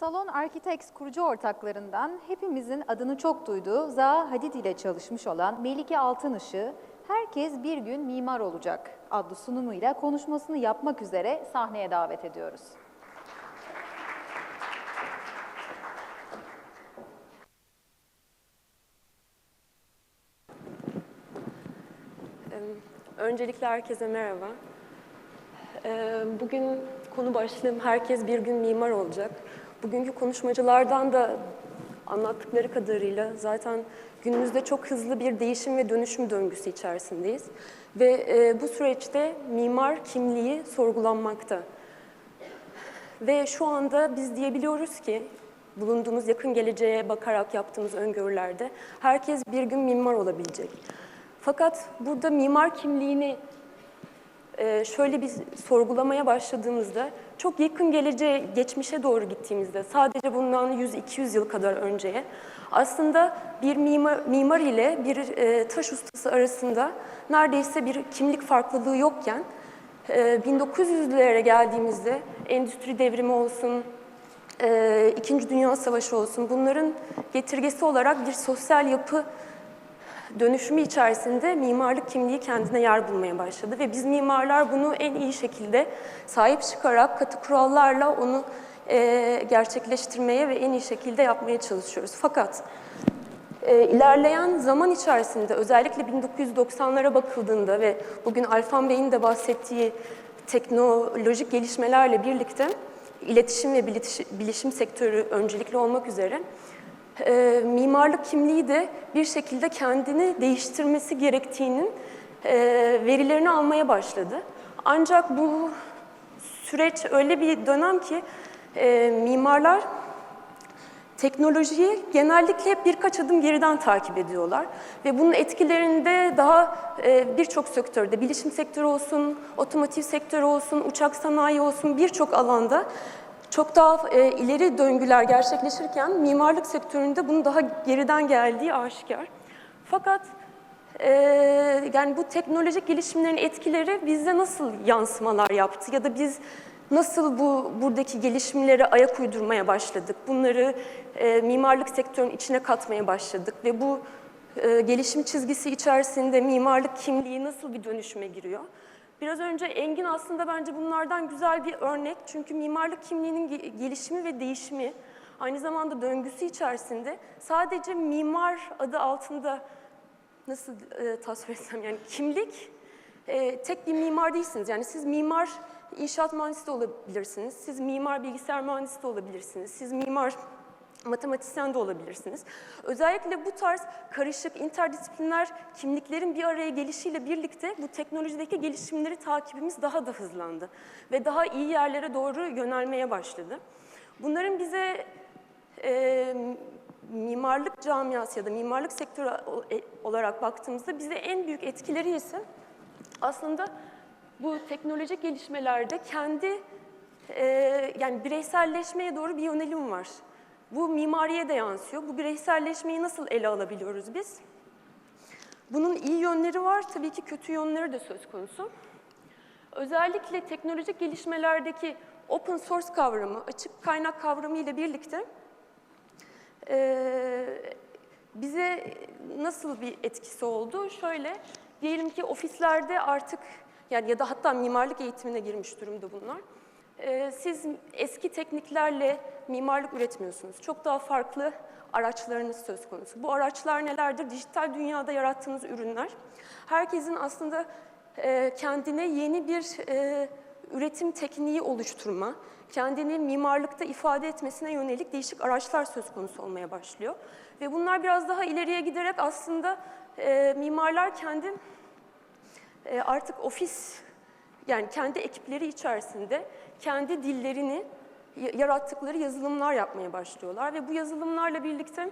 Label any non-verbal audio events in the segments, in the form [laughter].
Salon Architects kurucu ortaklarından hepimizin adını çok duyduğu Zaha Hadid ile çalışmış olan Melike Altınışığı Herkes Bir Gün Mimar Olacak adlı sunumuyla konuşmasını yapmak üzere sahneye davet ediyoruz. Öncelikle herkese merhaba. Bugün konu başlığım herkes bir gün mimar olacak. Bugünkü konuşmacılardan da anlattıkları kadarıyla zaten günümüzde çok hızlı bir değişim ve dönüşüm döngüsü içerisindeyiz. Ve e, bu süreçte mimar kimliği sorgulanmakta. Ve şu anda biz diyebiliyoruz ki bulunduğumuz yakın geleceğe bakarak yaptığımız öngörülerde herkes bir gün mimar olabilecek. Fakat burada mimar kimliğini şöyle bir sorgulamaya başladığımızda çok yakın geleceğe, geçmişe doğru gittiğimizde sadece bundan 100-200 yıl kadar önceye aslında bir mimar, mimar ile bir e, taş ustası arasında neredeyse bir kimlik farklılığı yokken e, 1900'lere geldiğimizde endüstri devrimi olsun, e, İkinci Dünya Savaşı olsun bunların getirgesi olarak bir sosyal yapı dönüşümü içerisinde mimarlık kimliği kendine yer bulmaya başladı ve biz mimarlar bunu en iyi şekilde sahip çıkarak katı kurallarla onu e, gerçekleştirmeye ve en iyi şekilde yapmaya çalışıyoruz. Fakat e, ilerleyen zaman içerisinde özellikle 1990'lara bakıldığında ve bugün Alfan Bey'in de bahsettiği teknolojik gelişmelerle birlikte iletişim ve bilişim, sektörü öncelikli olmak üzere e, mimarlık kimliği de bir şekilde kendini değiştirmesi gerektiğinin e, verilerini almaya başladı. Ancak bu süreç öyle bir dönem ki e, mimarlar teknolojiyi genellikle birkaç adım geriden takip ediyorlar ve bunun etkilerinde daha e, birçok sektörde, bilişim sektörü olsun, otomotiv sektörü olsun, uçak sanayi olsun birçok alanda çok daha e, ileri döngüler gerçekleşirken mimarlık sektöründe bunun daha geriden geldiği aşikar. Fakat e, yani bu teknolojik gelişimlerin etkileri bizde nasıl yansımalar yaptı ya da biz nasıl bu buradaki gelişimlere ayak uydurmaya başladık? Bunları e, mimarlık sektörünün içine katmaya başladık ve bu e, gelişim çizgisi içerisinde mimarlık kimliği nasıl bir dönüşüme giriyor? Biraz önce Engin aslında bence bunlardan güzel bir örnek. Çünkü mimarlık kimliğinin ge- gelişimi ve değişimi aynı zamanda döngüsü içerisinde sadece mimar adı altında nasıl e, tasvir etsem yani kimlik e, tek bir mimar değilsiniz. Yani siz mimar inşaat mühendisi de olabilirsiniz. Siz mimar bilgisayar mühendisi de olabilirsiniz. Siz mimar matematisyen de olabilirsiniz. Özellikle bu tarz karışık, interdisipliner kimliklerin bir araya gelişiyle birlikte bu teknolojideki gelişimleri takibimiz daha da hızlandı ve daha iyi yerlere doğru yönelmeye başladı. Bunların bize e, mimarlık camiası ya da mimarlık sektörü e, olarak baktığımızda bize en büyük etkileri ise aslında bu teknolojik gelişmelerde kendi e, yani bireyselleşmeye doğru bir yönelim var. Bu mimariye de yansıyor. Bu bireyselleşmeyi nasıl ele alabiliyoruz biz? Bunun iyi yönleri var, tabii ki kötü yönleri de söz konusu. Özellikle teknolojik gelişmelerdeki open source kavramı, açık kaynak kavramı ile birlikte e, bize nasıl bir etkisi oldu? Şöyle, diyelim ki ofislerde artık yani ya da hatta mimarlık eğitimine girmiş durumda bunlar. Ee, siz eski tekniklerle mimarlık üretmiyorsunuz. Çok daha farklı araçlarınız söz konusu. Bu araçlar nelerdir? Dijital dünyada yarattığınız ürünler. Herkesin aslında e, kendine yeni bir e, üretim tekniği oluşturma, kendini mimarlıkta ifade etmesine yönelik değişik araçlar söz konusu olmaya başlıyor. Ve bunlar biraz daha ileriye giderek aslında e, mimarlar kendi artık ofis yani kendi ekipleri içerisinde kendi dillerini yarattıkları yazılımlar yapmaya başlıyorlar ve bu yazılımlarla birlikte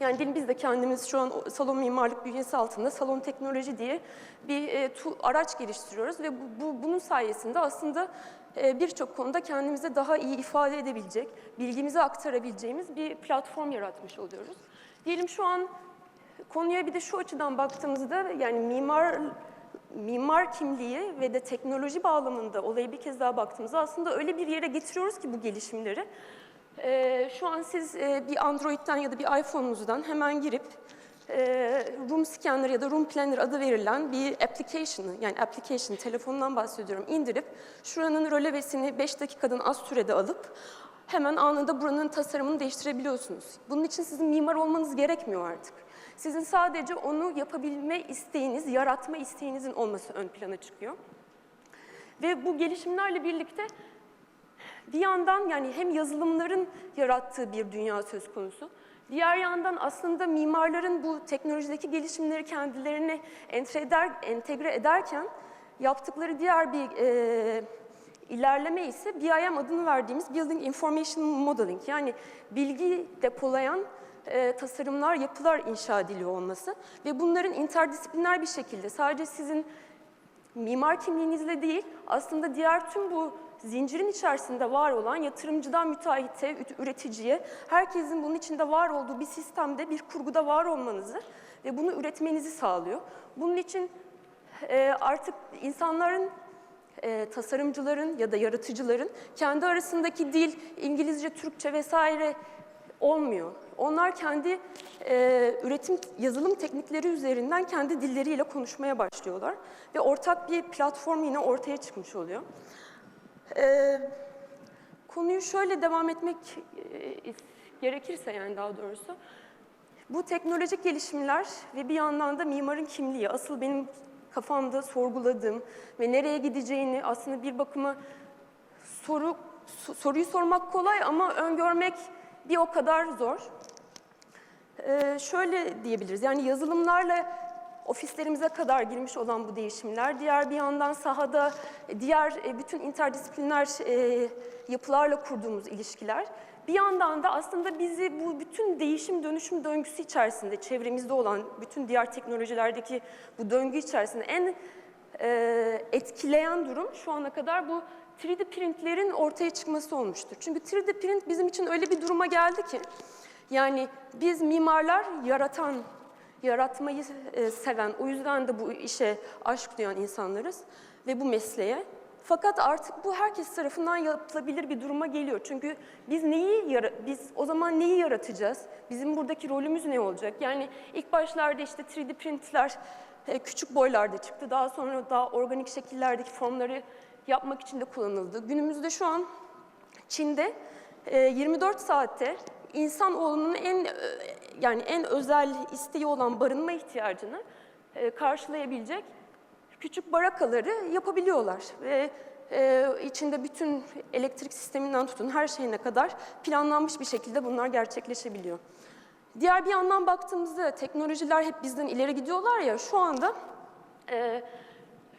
yani diyelim biz de kendimiz şu an salon mimarlık bünyesi altında salon teknoloji diye bir e, tu- araç geliştiriyoruz ve bu, bu- bunun sayesinde aslında e, birçok konuda kendimize daha iyi ifade edebilecek, bilgimizi aktarabileceğimiz bir platform yaratmış oluyoruz. Diyelim şu an konuya bir de şu açıdan baktığımızda yani mimar mimar kimliği ve de teknoloji bağlamında olaya bir kez daha baktığımızda aslında öyle bir yere getiriyoruz ki bu gelişimleri. Ee, şu an siz e, bir Android'den ya da bir iPhone'unuzdan hemen girip e, Room Scanner ya da Room Planner adı verilen bir application'ı, yani application, telefonundan bahsediyorum, indirip şuranın rölevesini 5 dakikadan az sürede alıp hemen anında buranın tasarımını değiştirebiliyorsunuz. Bunun için sizin mimar olmanız gerekmiyor artık. Sizin sadece onu yapabilme isteğiniz, yaratma isteğinizin olması ön plana çıkıyor. Ve bu gelişimlerle birlikte bir yandan yani hem yazılımların yarattığı bir dünya söz konusu. Diğer yandan aslında mimarların bu teknolojideki gelişimleri kendilerine entegre, eder, entegre ederken yaptıkları diğer bir e, ilerleme ise BIM adını verdiğimiz Building Information Modeling yani bilgi depolayan e, tasarımlar, yapılar inşa ediliyor olması ve bunların interdisipliner bir şekilde sadece sizin mimar kimliğinizle değil, aslında diğer tüm bu zincirin içerisinde var olan yatırımcıdan müteahhite, üt- üreticiye, herkesin bunun içinde var olduğu bir sistemde, bir kurguda var olmanızı ve bunu üretmenizi sağlıyor. Bunun için e, artık insanların e, tasarımcıların ya da yaratıcıların kendi arasındaki dil İngilizce, Türkçe vesaire olmuyor. Onlar kendi e, üretim yazılım teknikleri üzerinden kendi dilleriyle konuşmaya başlıyorlar ve ortak bir platform yine ortaya çıkmış oluyor. E, konuyu şöyle devam etmek e, gerekirse yani daha doğrusu bu teknolojik gelişimler ve bir yandan da mimarın kimliği asıl benim kafamda sorguladığım ve nereye gideceğini aslında bir bakıma soru so- soruyu sormak kolay ama öngörmek bir o kadar zor. Ee, şöyle diyebiliriz yani yazılımlarla ofislerimize kadar girmiş olan bu değişimler, diğer bir yandan sahada diğer e, bütün interdisipliner e, yapılarla kurduğumuz ilişkiler, bir yandan da aslında bizi bu bütün değişim dönüşüm döngüsü içerisinde, çevremizde olan bütün diğer teknolojilerdeki bu döngü içerisinde en e, etkileyen durum şu ana kadar bu 3D printlerin ortaya çıkması olmuştur. Çünkü 3D print bizim için öyle bir duruma geldi ki, yani biz mimarlar yaratan, yaratmayı e, seven, o yüzden de bu işe aşk duyan insanlarız ve bu mesleğe. Fakat artık bu herkes tarafından yapılabilir bir duruma geliyor. Çünkü biz neyi biz o zaman neyi yaratacağız? Bizim buradaki rolümüz ne olacak? Yani ilk başlarda işte 3D printler e, küçük boylarda çıktı. Daha sonra daha organik şekillerdeki formları yapmak için de kullanıldı. Günümüzde şu an Çin'de e, 24 saatte insanoğlunun en e, yani en özel isteği olan barınma ihtiyacını e, karşılayabilecek küçük barakaları yapabiliyorlar ve e, içinde bütün elektrik sisteminden tutun her şeyine kadar planlanmış bir şekilde bunlar gerçekleşebiliyor. Diğer bir yandan baktığımızda teknolojiler hep bizden ileri gidiyorlar ya şu anda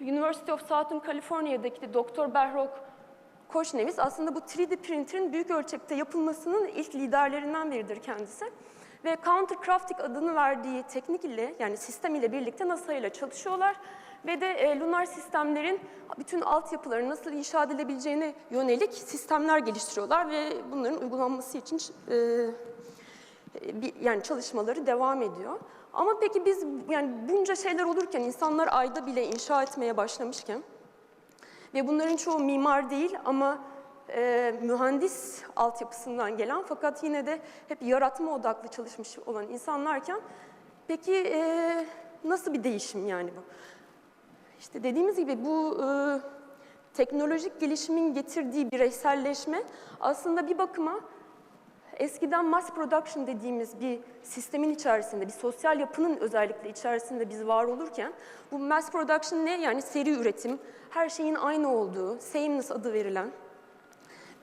University of Southern California'daki Dr. Behrok Koşnevis aslında bu 3D printerin büyük ölçekte yapılmasının ilk liderlerinden biridir kendisi. Ve Countercrafting adını verdiği teknik ile yani sistem ile birlikte NASA ile çalışıyorlar. Ve de e, lunar sistemlerin bütün altyapıları nasıl inşa edilebileceğine yönelik sistemler geliştiriyorlar ve bunların uygulanması için e, bir, yani çalışmaları devam ediyor. Ama peki biz yani bunca şeyler olurken insanlar ayda bile inşa etmeye başlamışken ve bunların çoğu mimar değil ama e, mühendis altyapısından gelen fakat yine de hep yaratma odaklı çalışmış olan insanlarken peki e, nasıl bir değişim yani bu? İşte dediğimiz gibi bu e, teknolojik gelişimin getirdiği bireyselleşme aslında bir bakıma eskiden mass production dediğimiz bir sistemin içerisinde, bir sosyal yapının özellikle içerisinde biz var olurken bu mass production ne? Yani seri üretim, her şeyin aynı olduğu, sameness adı verilen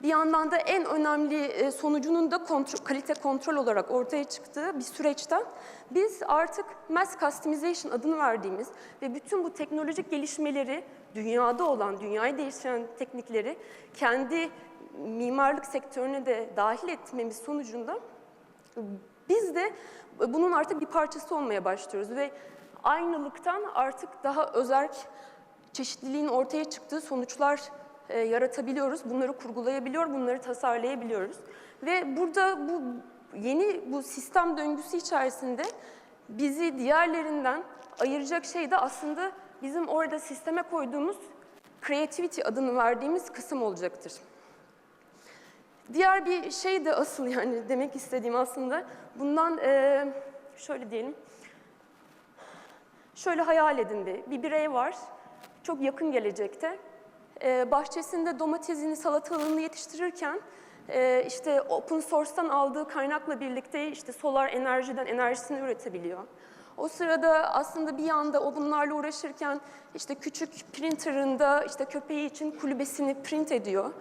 bir yandan da en önemli e, sonucunun da kontrol, kalite kontrol olarak ortaya çıktığı bir süreçten biz artık mass customization adını verdiğimiz ve bütün bu teknolojik gelişmeleri dünyada olan, dünyayı değiştiren teknikleri kendi mimarlık sektörüne de dahil etmemiz sonucunda biz de bunun artık bir parçası olmaya başlıyoruz ve aynılıktan artık daha özerk çeşitliliğin ortaya çıktığı sonuçlar e, yaratabiliyoruz. Bunları kurgulayabiliyor, bunları tasarlayabiliyoruz. Ve burada bu yeni bu sistem döngüsü içerisinde bizi diğerlerinden ayıracak şey de aslında bizim orada sisteme koyduğumuz creativity adını verdiğimiz kısım olacaktır. Diğer bir şey de asıl [laughs] yani demek istediğim aslında bundan eee, şöyle diyelim. Şöyle hayal edin bir, bir birey var çok yakın gelecekte. Eee, bahçesinde domatesini, salatalığını yetiştirirken eee, işte open source'tan aldığı kaynakla birlikte işte solar enerjiden enerjisini üretebiliyor. O sırada aslında bir yanda o bunlarla uğraşırken işte küçük printerında işte köpeği için kulübesini print ediyor.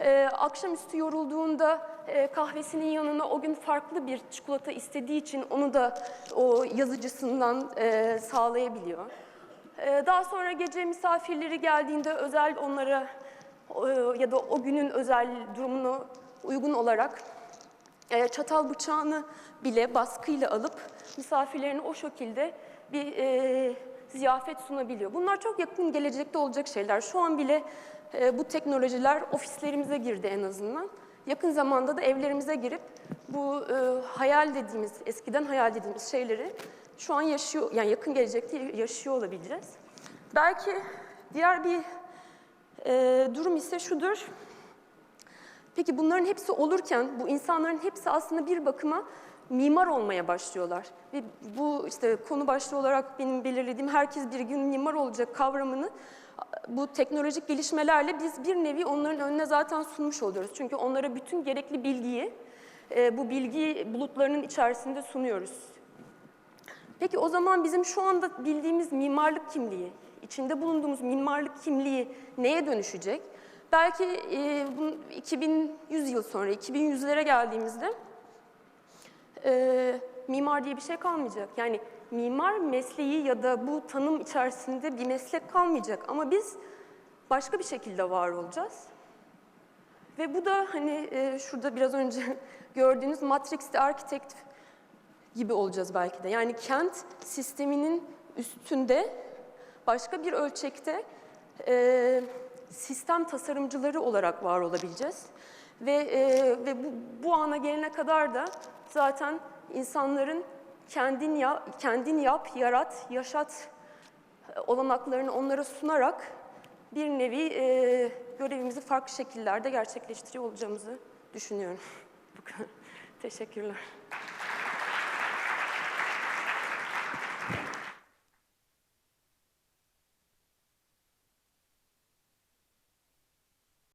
Ee, akşamüstü yorulduğunda e, kahvesinin yanına o gün farklı bir çikolata istediği için onu da o yazıcısından e, sağlayabiliyor. Ee, daha sonra gece misafirleri geldiğinde özel onlara e, ya da o günün özel durumunu uygun olarak e, çatal bıçağını bile baskıyla alıp misafirlerine o şekilde bir e, ziyafet sunabiliyor. Bunlar çok yakın gelecekte olacak şeyler. Şu an bile e, bu teknolojiler ofislerimize girdi en azından. Yakın zamanda da evlerimize girip bu e, hayal dediğimiz, eskiden hayal dediğimiz şeyleri şu an yaşıyor, yani yakın gelecekte yaşıyor olabileceğiz. Belki diğer bir e, durum ise şudur. Peki bunların hepsi olurken bu insanların hepsi aslında bir bakıma mimar olmaya başlıyorlar. Ve bu işte konu başlığı olarak benim belirlediğim herkes bir gün mimar olacak kavramını bu teknolojik gelişmelerle biz bir nevi onların önüne zaten sunmuş oluyoruz. Çünkü onlara bütün gerekli bilgiyi e, bu bilgi bulutlarının içerisinde sunuyoruz. Peki o zaman bizim şu anda bildiğimiz mimarlık kimliği, içinde bulunduğumuz mimarlık kimliği neye dönüşecek? Belki e, bunu 2100 yıl sonra, 2100'lere geldiğimizde e, mimar diye bir şey kalmayacak. Yani mimar mesleği ya da bu tanım içerisinde bir meslek kalmayacak. Ama biz başka bir şekilde var olacağız. Ve bu da hani e, şurada biraz önce [laughs] gördüğünüz Matrix'te Architect gibi olacağız belki de. Yani kent sisteminin üstünde başka bir ölçekte e, sistem tasarımcıları olarak var olabileceğiz. Ve, e, ve bu, bu ana gelene kadar da zaten insanların kendin, ya, kendin yap, yarat, yaşat olanaklarını onlara sunarak bir nevi e, görevimizi farklı şekillerde gerçekleştiriyor olacağımızı düşünüyorum. [laughs] Teşekkürler.